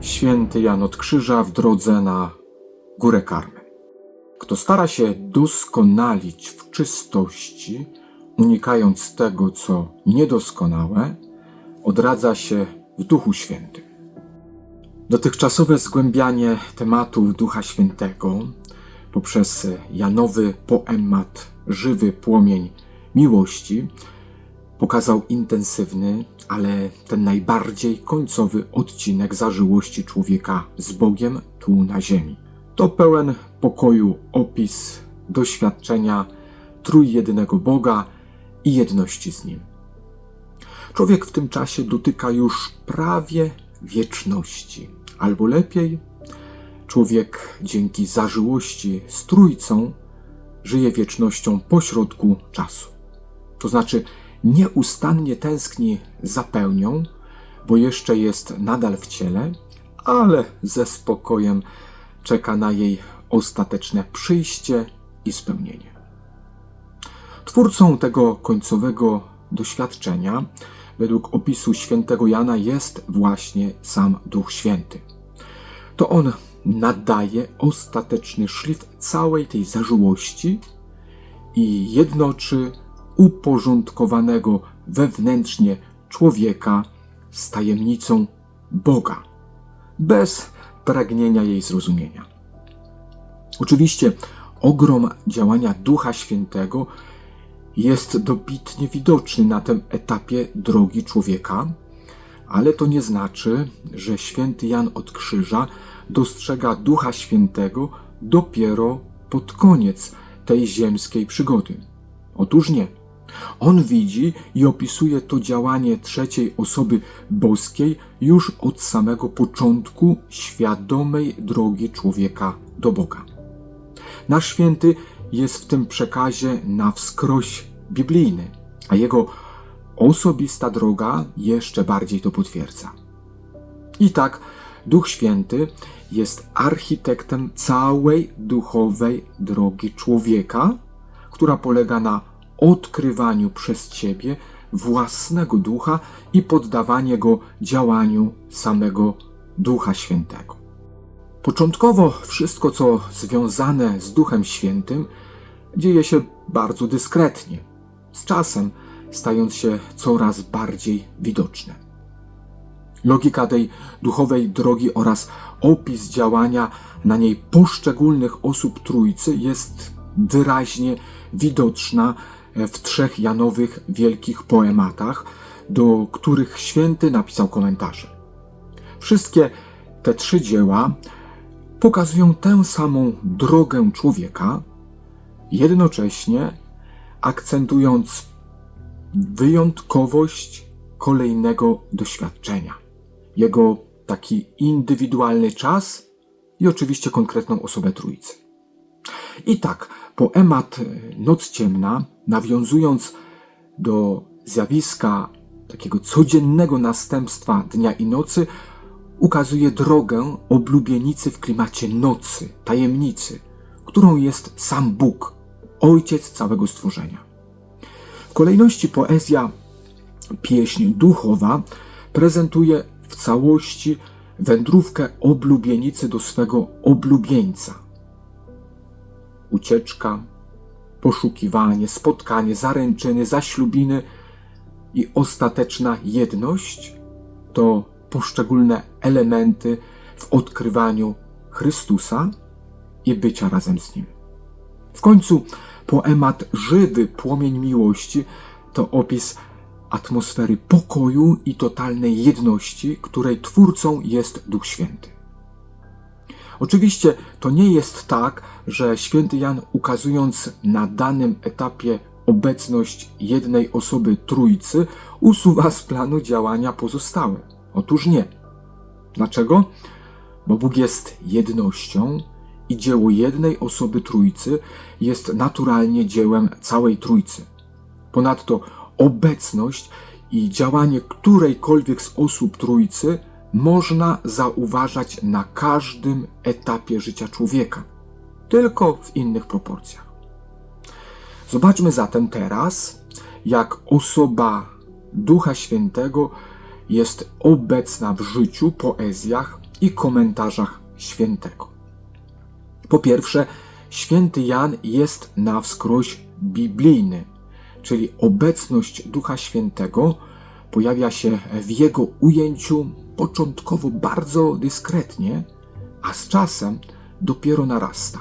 Święty Jan od Krzyża w drodze na Górę Karmel. Kto stara się doskonalić w czystości, unikając tego, co niedoskonałe, odradza się w Duchu Świętym. Dotychczasowe zgłębianie tematu Ducha Świętego poprzez Janowy poemat Żywy płomień miłości pokazał intensywny, ale ten najbardziej końcowy odcinek zażyłości człowieka z Bogiem tu na ziemi. To pełen pokoju opis doświadczenia trójjednego Boga i jedności z Nim. Człowiek w tym czasie dotyka już prawie wieczności, albo lepiej, człowiek dzięki zażyłości z Trójcą żyje wiecznością pośrodku czasu. To znaczy, nieustannie tęskni za pełnią, bo jeszcze jest nadal w ciele, ale ze spokojem czeka na jej ostateczne przyjście i spełnienie. Twórcą tego końcowego doświadczenia, według opisu świętego Jana, jest właśnie sam Duch Święty. To on nadaje ostateczny szlif całej tej zażyłości i jednoczy uporządkowanego wewnętrznie człowieka z tajemnicą Boga, bez pragnienia jej zrozumienia. Oczywiście ogrom działania Ducha Świętego jest dobitnie widoczny na tym etapie drogi człowieka, ale to nie znaczy, że święty Jan od Krzyża dostrzega Ducha Świętego dopiero pod koniec tej ziemskiej przygody. Otóż nie. On widzi i opisuje to działanie trzeciej osoby boskiej już od samego początku świadomej drogi człowieka do Boga. Nasz święty jest w tym przekazie na wskroś biblijny, a jego osobista droga jeszcze bardziej to potwierdza. I tak Duch Święty jest architektem całej duchowej drogi człowieka, która polega na odkrywaniu przez Ciebie własnego ducha i poddawanie go działaniu samego Ducha Świętego. Początkowo wszystko, co związane z Duchem Świętym, dzieje się bardzo dyskretnie, z czasem stając się coraz bardziej widoczne. Logika tej duchowej drogi oraz opis działania na niej poszczególnych osób Trójcy jest wyraźnie widoczna w trzech Janowych wielkich poematach, do których święty napisał komentarze. Wszystkie te trzy dzieła pokazują tę samą drogę człowieka, jednocześnie akcentując wyjątkowość kolejnego doświadczenia, jego taki indywidualny czas i oczywiście konkretną osobę Trójcy. I tak, poemat Noc Ciemna, nawiązując do zjawiska takiego codziennego następstwa dnia i nocy, ukazuje drogę oblubienicy w klimacie nocy, tajemnicy, którą jest sam Bóg, ojciec całego stworzenia. W kolejności poezja pieśń duchowa prezentuje w całości wędrówkę oblubienicy do swego oblubieńca. Ucieczka, poszukiwanie, spotkanie, zaręczyny, zaślubiny i ostateczna jedność to poszczególne elementy w odkrywaniu Chrystusa i bycia razem z Nim. W końcu poemat Żywy płomień miłości to opis atmosfery pokoju i totalnej jedności, której twórcą jest Duch Święty. Oczywiście to nie jest tak, że święty Jan ukazując na danym etapie obecność jednej osoby Trójcy usuwa z planu działania pozostałe. Otóż nie. Dlaczego? Bo Bóg jest jednością i dzieło jednej osoby Trójcy jest naturalnie dziełem całej Trójcy. Ponadto obecność i działanie którejkolwiek z osób Trójcy można zauważać na każdym etapie życia człowieka, tylko w innych proporcjach. Zobaczmy zatem teraz, jak osoba Ducha Świętego jest obecna w życiu, poezjach i komentarzach świętego. Po pierwsze, święty Jan jest na wskroś biblijny, czyli obecność Ducha Świętego pojawia się w jego ujęciu początkowo bardzo dyskretnie, a z czasem dopiero narasta.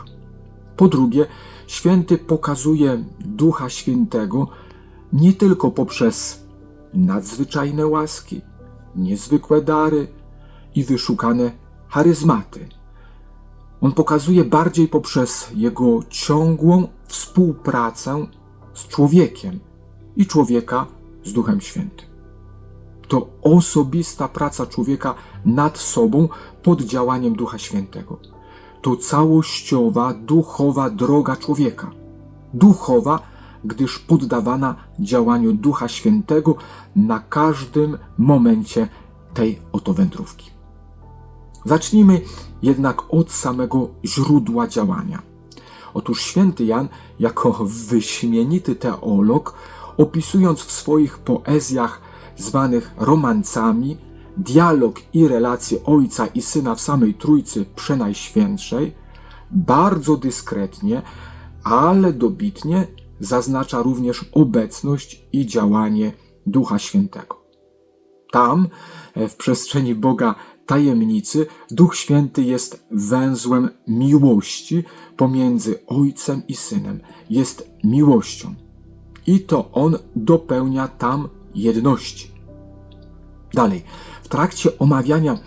Po drugie, święty pokazuje Ducha Świętego nie tylko poprzez nadzwyczajne łaski, niezwykłe dary i wyszukane charyzmaty. On pokazuje bardziej poprzez jego ciągłą współpracę z człowiekiem i człowieka z Duchem Świętym. To osobista praca człowieka nad sobą pod działaniem Ducha Świętego. To całościowa, duchowa droga człowieka. Duchowa, gdyż poddawana działaniu Ducha Świętego na każdym momencie tej oto wędrówki. Zacznijmy jednak od samego źródła działania. Otóż święty Jan, jako wyśmienity teolog, opisując w swoich poezjach zwanych romancami, dialog i relacje Ojca i Syna w samej Trójcy Przenajświętszej, bardzo dyskretnie, ale dobitnie zaznacza również obecność i działanie Ducha Świętego. Tam, w przestrzeni Boga tajemnicy, Duch Święty jest węzłem miłości pomiędzy Ojcem i Synem. Jest miłością. I to On dopełnia tam jedności. Dalej, w trakcie omawiania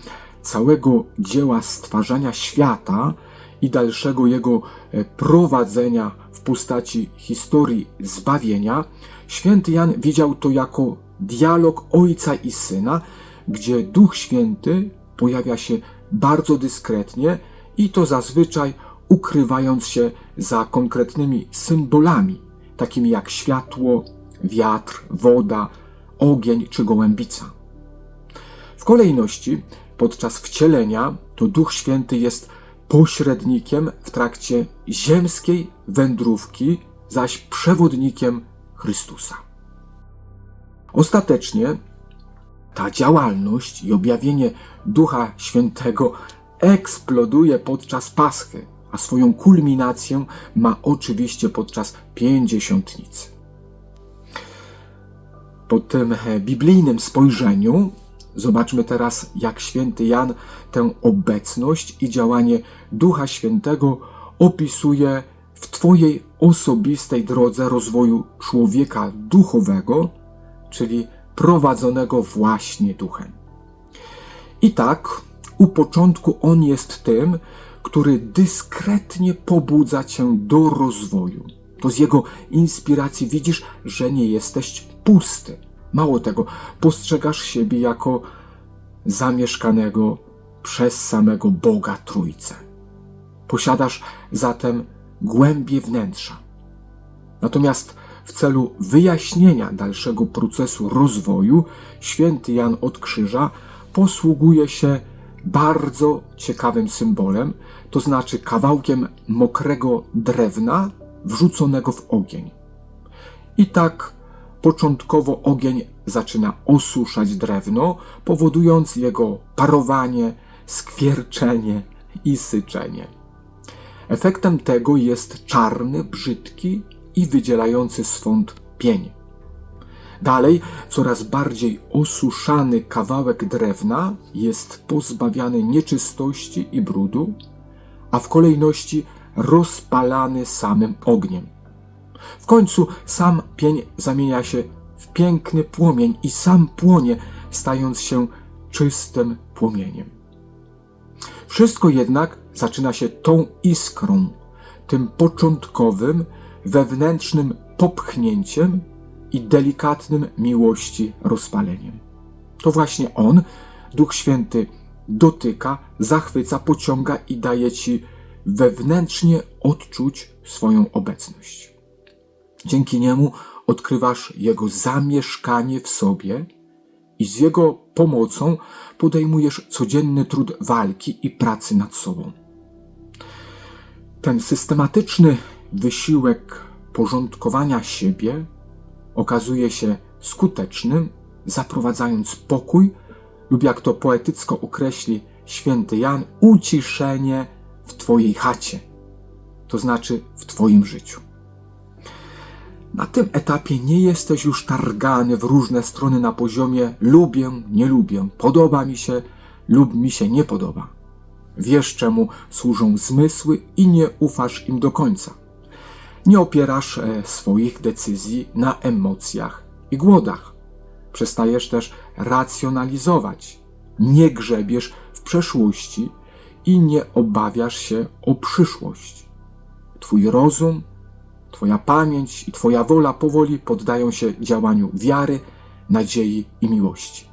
całego dzieła stwarzania świata i dalszego jego e, prowadzenia w postaci historii zbawienia, święty Jan widział to jako dialog Ojca i Syna, gdzie Duch Święty pojawia się bardzo dyskretnie i to zazwyczaj ukrywając się za konkretnymi symbolami, takimi jak światło, wiatr, woda, ogień czy gołębica. W kolejności, podczas wcielenia, to Duch Święty jest pośrednikiem w trakcie ziemskiej wędrówki, zaś przewodnikiem Chrystusa. Ostatecznie ta działalność i objawienie Ducha Świętego eksploduje podczas Paschy, a swoją kulminację ma oczywiście podczas pięćdziesiątnicy. Po tym biblijnym spojrzeniu zobaczmy teraz, jak święty Jan tę obecność i działanie Ducha Świętego opisuje w Twojej osobistej drodze rozwoju człowieka duchowego, czyli prowadzonego właśnie duchem. I tak, u początku on jest tym, który dyskretnie pobudza cię do rozwoju. To z jego inspiracji widzisz, że nie jesteś pusty. Mało tego, postrzegasz siebie jako zamieszkanego przez samego Boga Trójcę. Posiadasz zatem głębie wnętrza. Natomiast w celu wyjaśnienia dalszego procesu rozwoju, święty Jan od Krzyża posługuje się bardzo ciekawym symbolem, to znaczy kawałkiem mokrego drewna wrzuconego w ogień. I tak początkowo ogień zaczyna osuszać drewno, powodując jego parowanie, skwierczenie i syczenie. Efektem tego jest czarny, brzydki i wydzielający swąd pień. Dalej, coraz bardziej osuszany kawałek drewna jest pozbawiany nieczystości i brudu, a w kolejności rozpalany samym ogniem. W końcu sam pień zamienia się w piękny płomień i sam płonie, stając się czystym płomieniem. Wszystko jednak zaczyna się tą iskrą, tym początkowym, wewnętrznym popchnięciem i delikatnym miłości rozpaleniem. To właśnie On, Duch Święty, dotyka, zachwyca, pociąga i daje Ci wewnętrznie odczuć swoją obecność. Dzięki niemu odkrywasz Jego zamieszkanie w sobie i z Jego pomocą podejmujesz codzienny trud walki i pracy nad sobą. Ten systematyczny wysiłek porządkowania siebie okazuje się skutecznym, zaprowadzając pokój lub jak to poetycko określi święty Jan, uciszenie w Twojej chacie, to znaczy w Twoim życiu. Na tym etapie nie jesteś już targany w różne strony na poziomie lubię, nie lubię, podoba mi się lub mi się nie podoba. Wiesz, czemu służą zmysły i nie ufasz im do końca. Nie opierasz e, swoich decyzji na emocjach i głodach. Przestajesz też racjonalizować. Nie grzebiesz w przeszłości i nie obawiasz się o przyszłość. Twój rozum, Twoja pamięć i Twoja wola powoli poddają się działaniu wiary, nadziei i miłości.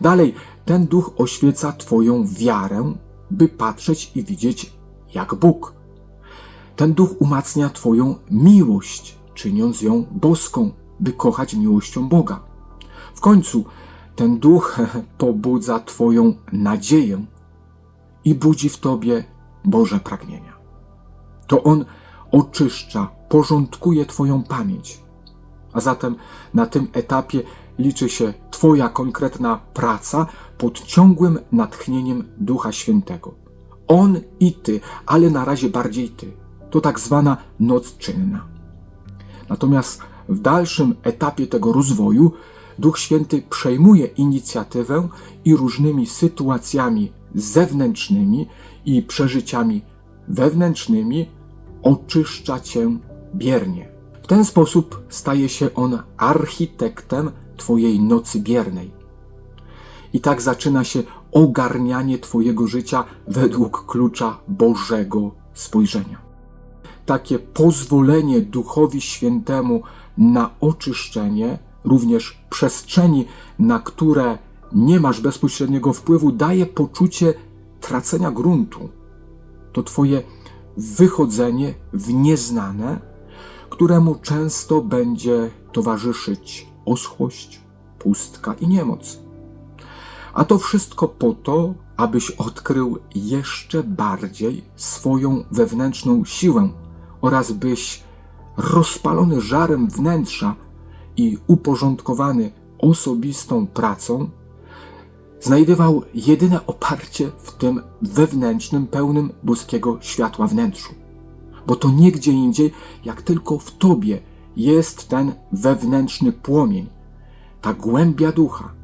Dalej, ten duch oświeca Twoją wiarę, by patrzeć i widzieć jak Bóg. Ten duch umacnia Twoją miłość, czyniąc ją boską, by kochać miłością Boga. W końcu ten duch pobudza Twoją nadzieję i budzi w Tobie Boże pragnienia. To on oczyszcza, porządkuje Twoją pamięć. A zatem na tym etapie liczy się Twoja konkretna praca pod ciągłym natchnieniem Ducha Świętego. On i Ty, ale na razie bardziej Ty. To tak zwana noc czynna. Natomiast w dalszym etapie tego rozwoju Duch Święty przejmuje inicjatywę i różnymi sytuacjami zewnętrznymi i przeżyciami wewnętrznymi oczyszcza cię biernie. W ten sposób staje się on architektem Twojej nocy biernej. I tak zaczyna się ogarnianie Twojego życia według klucza Bożego spojrzenia. Takie pozwolenie Duchowi Świętemu na oczyszczenie, również przestrzeni, na które nie masz bezpośredniego wpływu, daje poczucie tracenia gruntu. To Twoje wychodzenie w nieznane, któremu często będzie towarzyszyć oschłość, pustka i niemoc. A to wszystko po to, abyś odkrył jeszcze bardziej swoją wewnętrzną siłę oraz byś rozpalony żarem wnętrza i uporządkowany osobistą pracą znajdował jedyne oparcie w tym wewnętrznym, pełnym boskiego światła wnętrzu. Bo to nie gdzie indziej, jak tylko w tobie jest ten wewnętrzny płomień, ta głębia ducha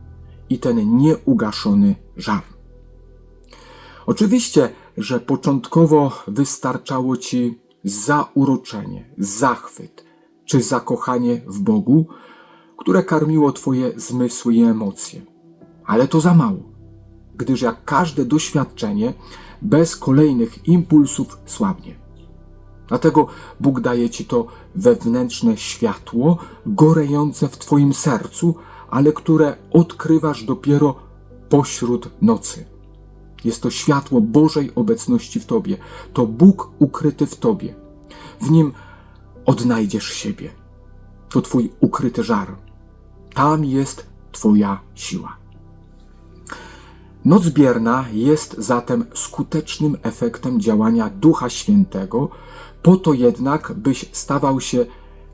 i ten nieugaszony żar. Oczywiście, że początkowo wystarczało ci zauroczenie, zachwyt czy zakochanie w Bogu, które karmiło twoje zmysły i emocje ale to za mało, gdyż jak każde doświadczenie, bez kolejnych impulsów słabnie. Dlatego Bóg daje ci to wewnętrzne światło, gorejące w Twoim sercu, ale które odkrywasz dopiero pośród nocy. Jest to światło Bożej obecności w Tobie. To Bóg ukryty w Tobie. W nim odnajdziesz siebie. To Twój ukryty żar. Tam jest Twoja siła. Noc bierna jest zatem skutecznym efektem działania Ducha Świętego, po to jednak, byś stawał się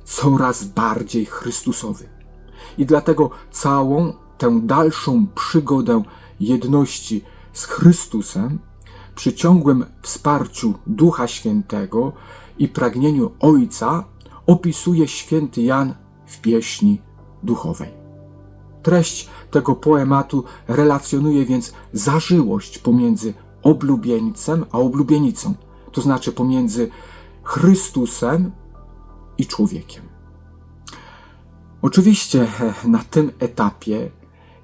coraz bardziej Chrystusowy. I dlatego całą tę dalszą przygodę jedności z Chrystusem, przy ciągłym wsparciu Ducha Świętego i pragnieniu Ojca, opisuje święty Jan w pieśni duchowej. Treść tego poematu relacjonuje więc zażyłość pomiędzy oblubieńcem a oblubienicą, to znaczy pomiędzy Chrystusem i człowiekiem. Oczywiście na tym etapie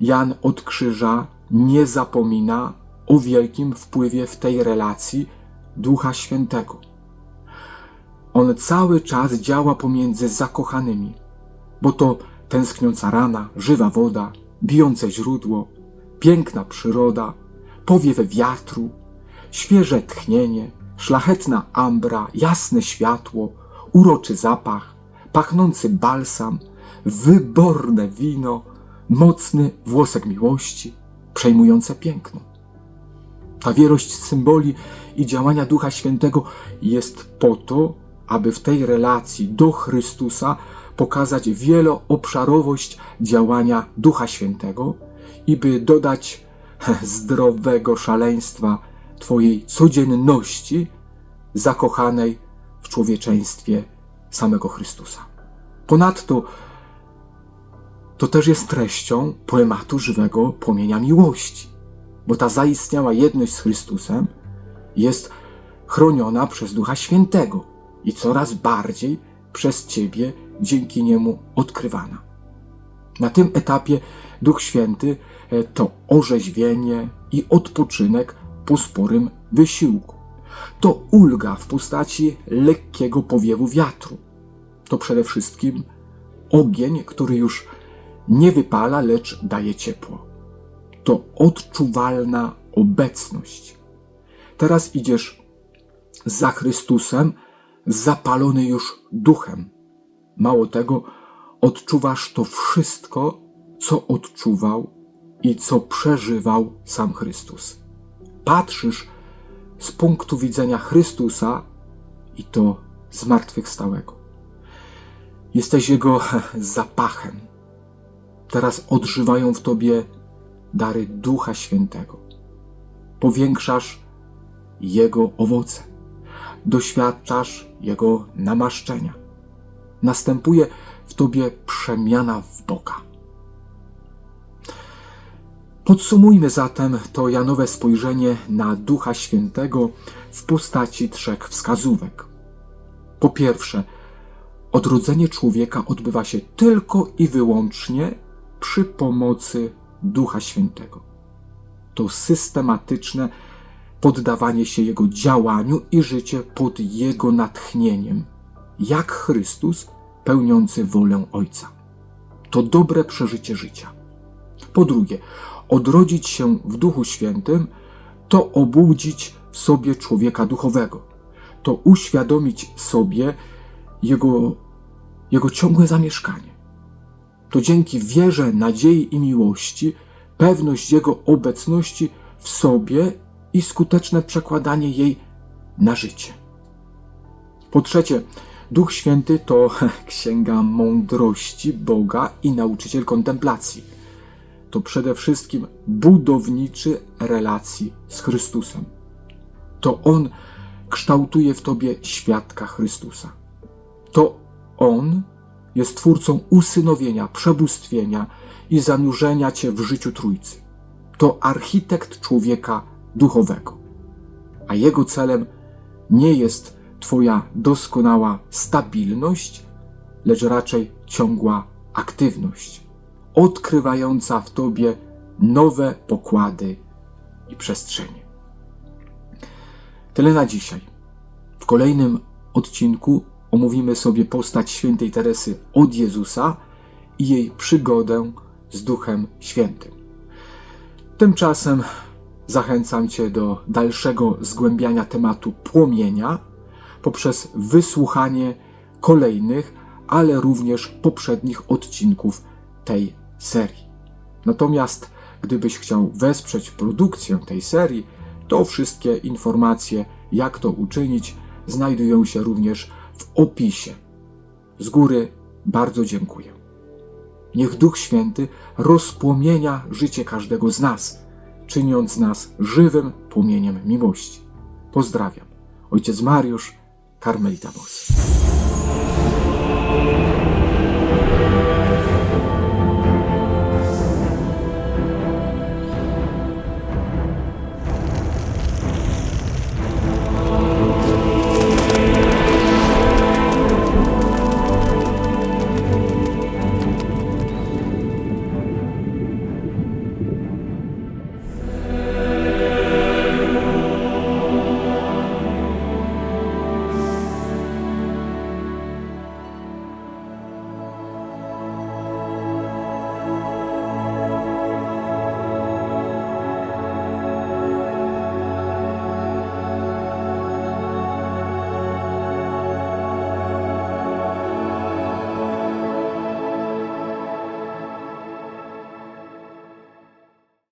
Jan od Krzyża nie zapomina o wielkim wpływie w tej relacji Ducha Świętego. On cały czas działa pomiędzy zakochanymi, bo to tęskniąca rana, żywa woda, bijące źródło, piękna przyroda, powiew wiatru, świeże tchnienie, szlachetna ambra, jasne światło, uroczy zapach, pachnący balsam, wyborne wino, mocny włosek miłości, przejmujące piękno. Ta wielość symboli i działania Ducha Świętego jest po to, aby w tej relacji do Chrystusa pokazać wieloobszarowość działania Ducha Świętego i by dodać zdrowego szaleństwa Twojej codzienności zakochanej w człowieczeństwie samego Chrystusa. Ponadto to też jest treścią poematu żywego płomienia miłości, bo ta zaistniała jedność z Chrystusem jest chroniona przez Ducha Świętego i coraz bardziej przez Ciebie dzięki niemu odkrywana. Na tym etapie Duch Święty e, to orzeźwienie i odpoczynek po sporym wysiłku. To ulga w postaci lekkiego powiewu wiatru. To przede wszystkim ogień, który już nie wypala, lecz daje ciepło. To odczuwalna obecność. Teraz idziesz za Chrystusem, zapalony już duchem. Mało tego, odczuwasz to wszystko, co odczuwał i co przeżywał sam Chrystus. Patrzysz z punktu widzenia Chrystusa i to zmartwychwstałego. Jesteś Jego zapachem. Teraz odżywają w Tobie dary Ducha Świętego. Powiększasz Jego owoce. Doświadczasz Jego namaszczenia. Następuje w Tobie przemiana w Boga. Podsumujmy zatem to Janowe spojrzenie na Ducha Świętego w postaci trzech wskazówek. Po pierwsze, odrodzenie człowieka odbywa się tylko i wyłącznie przy pomocy Ducha Świętego. To systematyczne poddawanie się Jego działaniu i życie pod Jego natchnieniem, jak Chrystus pełniący wolę Ojca. To dobre przeżycie życia. Po drugie, odrodzić się w Duchu Świętym to obudzić w sobie człowieka duchowego. To uświadomić sobie jego, jego ciągłe zamieszkanie. To dzięki wierze, nadziei i miłości pewność Jego obecności w sobie i skuteczne przekładanie jej na życie. Po trzecie, Duch Święty to księga mądrości Boga i nauczyciel kontemplacji. To przede wszystkim budowniczy relacji z Chrystusem. To On kształtuje w tobie świadka Chrystusa. To On jest twórcą usynowienia, przebóstwienia i zanurzenia cię w życiu Trójcy. To architekt człowieka duchowego. A jego celem nie jest Twoja doskonała stabilność, lecz raczej ciągła aktywność, odkrywająca w Tobie nowe pokłady i przestrzenie. Tyle na dzisiaj. W kolejnym odcinku omówimy sobie postać świętej Teresy od Jezusa i jej przygodę z Duchem Świętym. Tymczasem zachęcam Cię do dalszego zgłębiania tematu płomienia poprzez wysłuchanie kolejnych, ale również poprzednich odcinków tej serii. Natomiast gdybyś chciał wesprzeć produkcję tej serii, to wszystkie informacje, jak to uczynić, znajdują się również w opisie. Z góry bardzo dziękuję. Niech Duch Święty rozpłomienia życie każdego z nas, czyniąc nas żywym płomieniem miłości. Pozdrawiam. Ojciec Mariusz, Karmelita Bos.